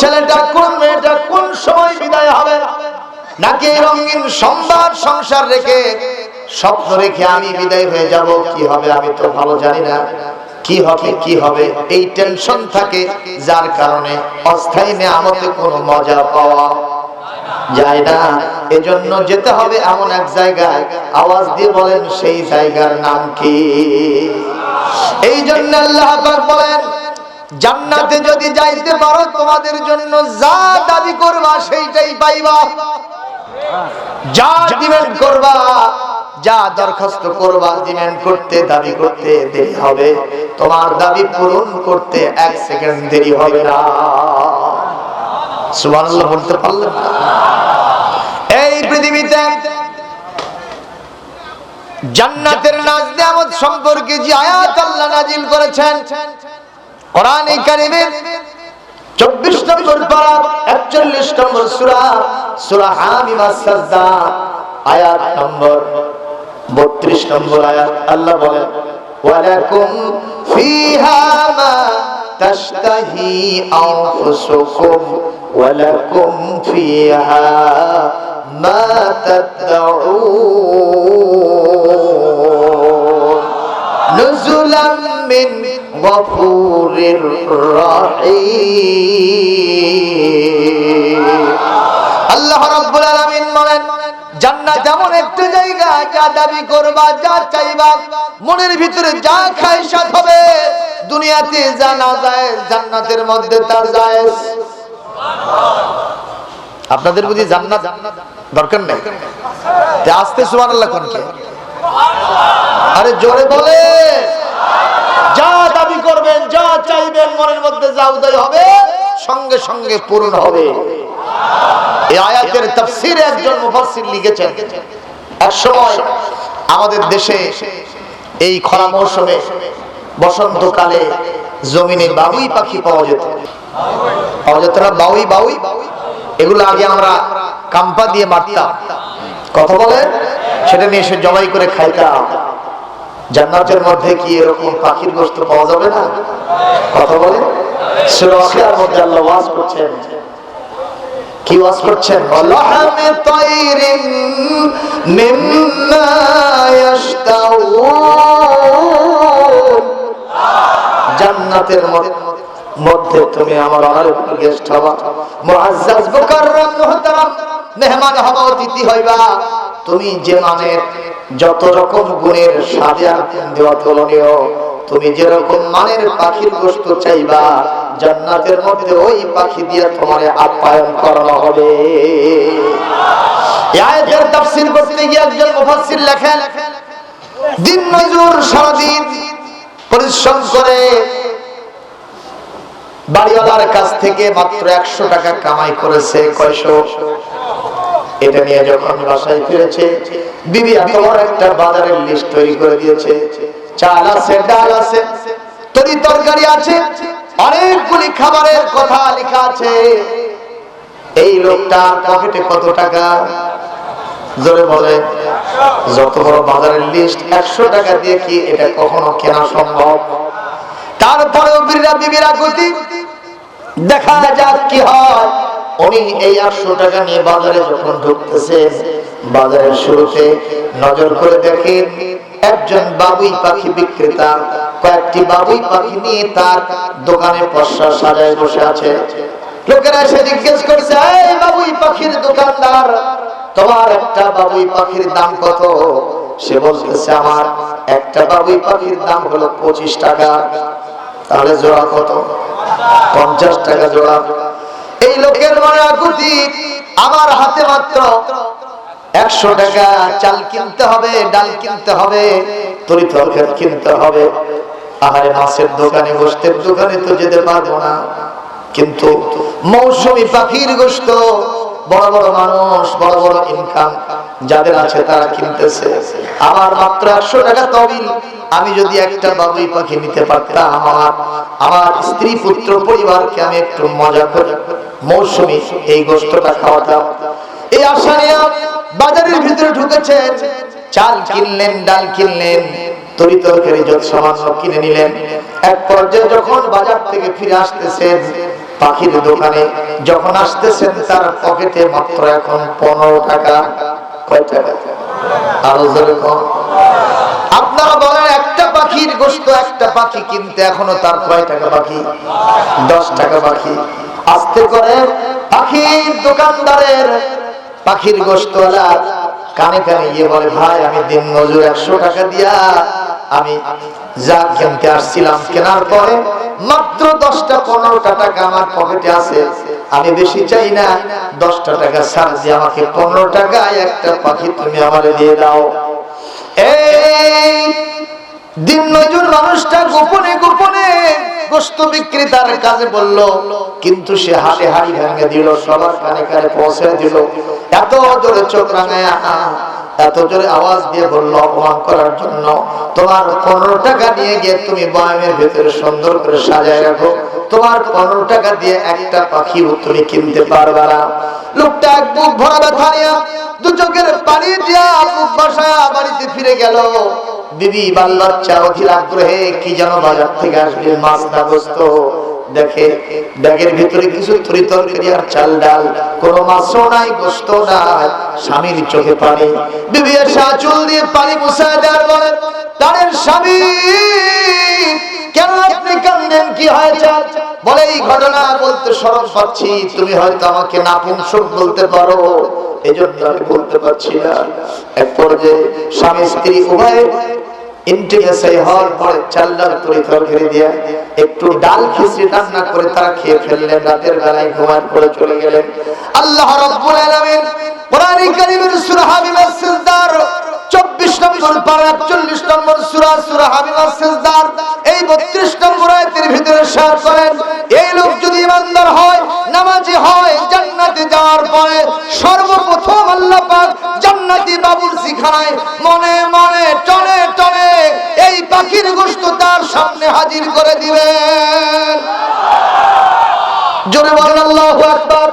ছেলেটা কোন মেয়েটা কোন সময় বিদায় হবে? নাকি রঙিন সম্বার সংসার রেখে স্বপ্ন রেখে আমি বিদায় হয়ে যাব? কি হবে আমি তো ভালো জানি না। কি হবে কি হবে? এই টেনশন থাকে, যার কারণে অস্থায়ী নেয়ামতে কোনো মজা পাওয়া যায় না। এজন্য যেতে হবে এমন এক জায়গায়। আওয়াজ দিয়ে বলেন, সেই জায়গার নাম কি? এই জন্য আল্লাহ বলেন জান্নাতে যদি যাইতে পারো, তোমাদের জন্য যা দাবি করবা সেইটাই পাইবা। যা ডিমান্ড করবা, যা দরখাস্ত করবা ডিমান্ড করতে, দাবি করতে দেরি হবে। তোমার দাবি পূরণ করতে এক সেকেন্ড দেরি হবে না। সুবহানাল্লাহ বলতে পারলেন না। এই পৃথিবীতে জান্নাতের নাজ নিয়ামত সম্পর্কে যে আয়াত আল্লাহ নাজিল করেছেন কোরআনে কারিমে 24 নম্বর পারা 41 নম্বর সূরা সূরা হামিম আস-সাজদা, আয়াত নম্বর 32 নম্বর আয়াত। আল্লাহ বলেন, ওয়ালাকুম ফিহা মা তাশতাহি আনফুসুকুম, ওয়ালাকুম ফিহা মা তাদউন। নুজুলাম গফুরির আল্লাহ রাব্বুল আলামিন বলেন, জান্নাত জায়গা যা দাবি করবা, যা চাইবা, মনের ভিতরে যা খায়সাত হবে, দুনিয়াতে যা না যায়, জান্নাতের মধ্যে তার যায়। আপনাদের বুঝি জান্নাত দরকার নেই? আস্তে সুবহানাল্লাহ আরে জোরে বলে। যা করবেন, যা চাইবেন, মনের মধ্যে যা উদয় হবে, সঙ্গে সঙ্গে পূরণ হবে। এই আয়াতের তাফসিরে একজন মুফাসসির লিখেছেন, এক সময় আমাদের দেশে এই খরা মৌসুমে বসন্তকালে জমিনে বাবুই পাখি পাওয়া যেত। পাওয়া যেত না, বাউই বাউই। এগুলো আগে আমরা কাম্পা দিয়ে মারতাম। কথা বলে সেটা নিয়ে এসে জবাই করে খাইতাম। জান্নাতের মধ্যে কি এরকম পাখির গোস্ত পাওয়া যাবে না? কথা বলে? মধ্যে কি ওয়াজ করছেন? জান্নাতের মধ্যে তুমি আমার অনারেবল গেস্ট হবা। মুআজ্জাজ মুকাররম মেহমান হবা, অতিথি হইবা। তুমি যে মানের যত রকম গুণের সাথে দেওয়া তুলনীয় তুমি যেরকম মানের পাখির গোস্ত চাইবা, জান্নাতের মধ্যে ওই পাখি দিয়ে তোমার আপ্যায়ন করানো হবে। কাছ থেকে মাত্র একশো টাকা কামাই করেছে কয়শো? এটা নিয়ে যখন বাসায় ফিরেছে এত বড় একটা বাজারের লিস্ট তৈরি করে দিয়েছে। চাল আছে, ডাল আছে, তরি তরকারি আছে, অনেকগুলি খাবারের কথা লেখা আছে। এই লোকটার পকেটে কত টাকা? জোরে বলে, যত বড় বাজারের লিস্ট একশো টাকা দিয়ে কি এটা কখনো কেনা সম্ভব? তারপরেও বিরা বিবিরা গতি দেখা যাক কি হয়। উনি এই আটশো টাকা নিয়ে বাজারে যখন ঢুকতেছে, বাজারের শুরুতে নজর করে দেখেন একজন বাবুই পাখি বিক্রেতা, কয়েকটি বাবুই পাখি নিয়ে তার দোকানে পশা সাজায় বসে আছে। লোকেরা এসে জিজ্ঞেস করছে, এই বাবুই পাখির দোকানদার, তোমার একটা বাবুই পাখির দাম কত? সে বলতেছে, আমার একটা বাবুই পাখির দাম হলো পঁচিশ টাকা। তাহলে জোড়া কত? পঞ্চাশ টাকা জোড়া। এই লোকের মনে আকুতি আমার হাতে মাত্র। একশো টাকা চাল কিনতে হবে, ডাল কিনতে হবে, তরি তরকারি কিনতে হবে। আহারে মাছের দোকানে, গোষ্ঠের দোকানে তো যেতে পারব না। কিন্তু মৌসুমি পাখির গোস্ত বড় বড় মানুষ, বড় বড় ইনকাম যাদের আছে তারা কিনতেছে। আমার মাত্র একশো টাকা তবিল আমি যদি একটা বাবুই পাখি নিতে পারতাম, আমার আমার স্ত্রী পুত্র পরিবারকে আমি একটু মজা করে মৌসুমি এই গোস্তটা খাওয়াতাম। এই আশা নিয়ে বাজারের ভিতরে ঢুকেছেন। চাল কিনলেন, ডাল কিনলেন আপনারা বলেন, একটা পাখির গোস্ত একটা পাখি কিনতে এখনও তার কয় টাকা বাকি? দশ টাকা বাকি। আস্তে করে পাখির দোকানদারের পাখির গোস্তওয়ালা কানে কানে গিয়ে বলে, ভাই, আমি দিন মজুর একশো টাকা দিয়া আমি যা কিনতে আসছিলাম, কেনার পরে মাত্র দশটা, পনেরোটা টাকা আমার পকেটে আছে। আমি বেশি চাই না, দশটা টাকা ছাড় দিয়ে আমাকে পনেরো টাকায় একটা পাখি তুমি আমার দিয়ে দাও। এই দিন মজুর মানুষটা গোস্ত বিক্রেতার কাজে বলল, কিন্তু সে হাতে হাড়ি ভেঙে দিল, সবার কানে কানে পৌঁছে দিল। এত জোরে চোখ রাঙায়া এত জোরে আওয়াজ দিয়ে বলল, অপমান করার জন্য তোমার পনেরো টাকা নিয়ে গিয়ে তুমি বয়ামের ভেতরে সুন্দর করে সাজায় রাখো। তোমার পনেরো টাকা দিয়ে একটা পাখিও তুমি কিনতে পারবে না। লোকটা এক বুক ভরা ব্যথা দু চোখের পানি দিয়া বুক বসায় বাড়িতে ফিরে গেল। বিবি বাল্লাচ্চা অধীর আগ্রহে কি যেন বাজার থেকে আসবে মাছ না গোস্ত দেখে ব্যাগের ভিতরে কিছু আর চাল ডাল, কোনো মাছও নাই, গোস্ত নাই, স্বামীর চোখে পানি। বিবি আঁচল দিয়ে পানি মুছায় দেওয়ার বলে তাদের স্বামী, কেন আপনি কান্দেন? কি হয়েছে? বলে, এই ঘটনা বলতে সরব পাচ্ছি, তুমি হয়তো আমাকে নাপুংসক বলতে পারো। এই জন্য আমি বলতে পারছি না। এক পর্যায়ে স্বামী, স্ত্রী উভয় আল্লাহ রাব্বুল আলামিন কোরআনে কারীমের সূরা হামিমা সিজদার 24 নম্বর পারা 41 নম্বর সূরা সূরা এই 32 নম্বর ভিতরে করেন, এই লোক যদি ইমানদার হয় হাজির করে দিবেন। জোরে বলেন, আল্লাহু আকবার।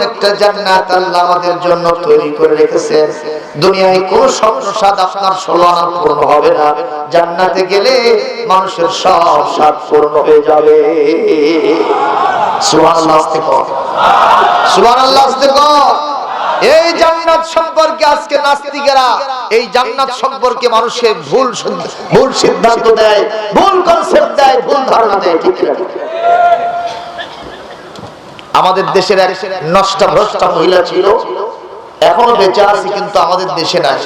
একটা জান্নাত আল্লাহ আমাদের জন্য তৈরি করে দুনিয়ায় কোন স্বপ্ন আপনার ষোলো আনা পূর্ণ হবে না। জান্নাতে গেলে মানুষের সব স্বাদ পূর্ণ হয়ে যাবে। আস্তে কর। আস্তে কর। এই জান্নাত সম্পর্কে আজকে নাস্তিকেরা, এই জান্নাত সম্পর্কে মানুষের ভুল ভুল সিদ্ধান্ত দেয়, ভুল কনসেপ্ট দেয়, ভুল ধারণা দেয়, ঠিক না আমাদের দেশের এক নষ্ট ভ্রষ্ট মহিলা ছিল, এখনও বেঁচে আছে কিন্তু আমাদের দেশে নাই।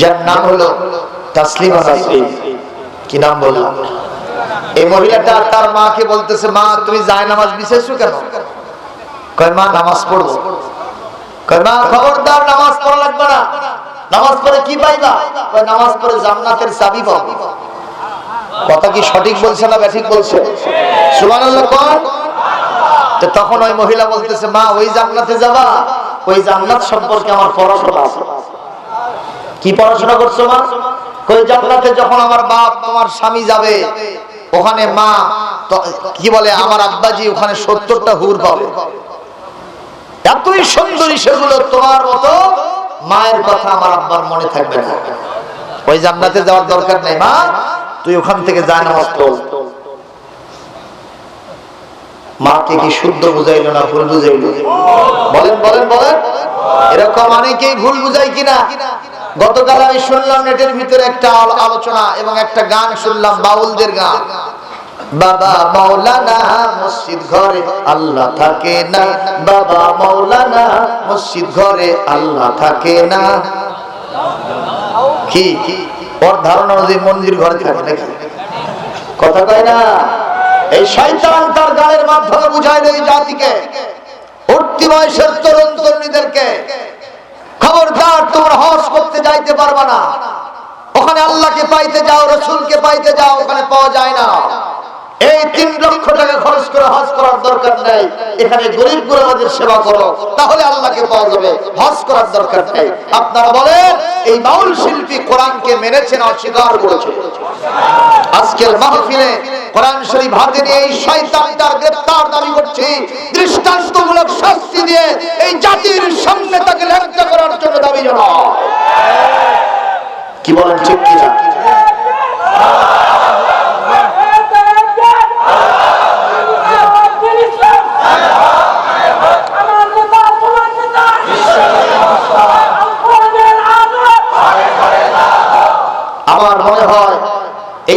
যার নাম হলো তাসলিমা নাসরিন কি নাম বললাম? এই মহিলাটা তার মাকে বলতেছে, মা, তুমি যায় নামাজ বিশেষো কেন? কয়, মা, নামাজ পড়ব। খবরদার, নামাজ পড়া লাগবে না। নামাজ পড়ে কি পাইবা? নামাজ পড়ে চাবি কথা কি সঠিক বলছে না ব্যাঠিক বলছে? তখন ওই মহিলা বলতেছে, মা, ওই জান্নাতে যাবা? ওই জান্নাত সম্পর্কে আমার পড়াশোনা কি পড়াশোনা করছ, মা? ওই জান্নাতে যখন আমার বাপ, তোমার স্বামী যাবে, ওখানে মা কি বলে, আমার আব্বাজি ওখানে সত্তরটা হুর পাবে। এতই সুন্দরী সেগুলো তোমার মতো মায়ের কথা আমার আব্বার মনে থাকবে না। ওই জান্নাতে যাওয়ার দরকার নেই, মা। তুই ওখান থেকে যা, নামাজ পড়। মাকে কি শুদ্ধ বুঝাইলো না ভুল বুঝাইলো? বলেন বলেন বলেন। এরকম অনেকেই ভুল বুঝাই কিনা। গতকাল আমি শুনলাম নেটের ভিতরে একটা আলোচনা এবং একটা গান শুনলাম, বাউলদের গান। বাবা মাওলানা ঘরে আল্লাহ থাকে না, বাবা মাওলানা মসজিদ ঘরে আল্লাহ থাকে না। কি? ওর ধারণা অনুযায়ী মন্দির ঘরে থাকে নাকি? কথা কয় না। এই শয়তান তার গানের মাধ্যমে বুঝায় এই জাতিকে। উঠতি বয়সের তরুণ তরুণীদেরকে। খবরদার, তোমরা হজ করতে যাইতে পারবা না। ওখানে আল্লাহকে পাইতে যাও, রসুলকে পাইতে যাও, ওখানে পাওয়া যায় না। এই তিন লক্ষ টাকা খরচ করে হজ করার দরকার নেই। এখানে গরিব গুরাবাদের সেবা করো, তাহলে আল্লাহকে পাওয়া যাবে। হজ করার দরকার নেই। আপনারা বলেন, এই বাউল শিল্পী কোরআনকে মেনেছে না অস্বীকার করেছে। আজকের মাহফিলে কোরআন শরীফ হাতে নিয়ে এই শয়তানটার গ্রেফতার দাবি করছি। দৃষ্টান্তমূলক শাস্তি দিয়ে এই জাতির সামনে তাকে ল্যাংটা করার জন্য দাবি জানাও কি বলেন, ঠিক কি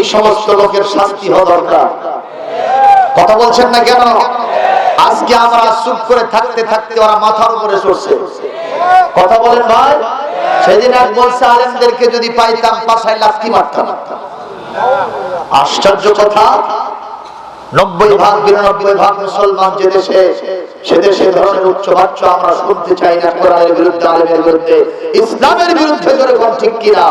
এই সমস্ত লোকের শাস্তি হওয়া দরকার। কথা বলছেন না কেন? আজকে আমরা চুপ করে থাকতে থাকতে ওরা মাথার উপরে চড়ছে। কথা বলেন ভাই, সেদিন এক বলছে, আলেমদেরকে যদি পাইতাম, পাশায় লাথি মারতাম। আশ্চর্য কথা। নব্বই ভাগ, বিরানব্বই ভাগ মুসলমান যে দেশে, সে দেশে ধরনের উচ্চ বাচ্চ আমরা শুনতে চাই না কোরআনের বিরুদ্ধে, আলেমের বিরুদ্ধে। ইসলামের বিরুদ্ধে করে ঠিক কিনা?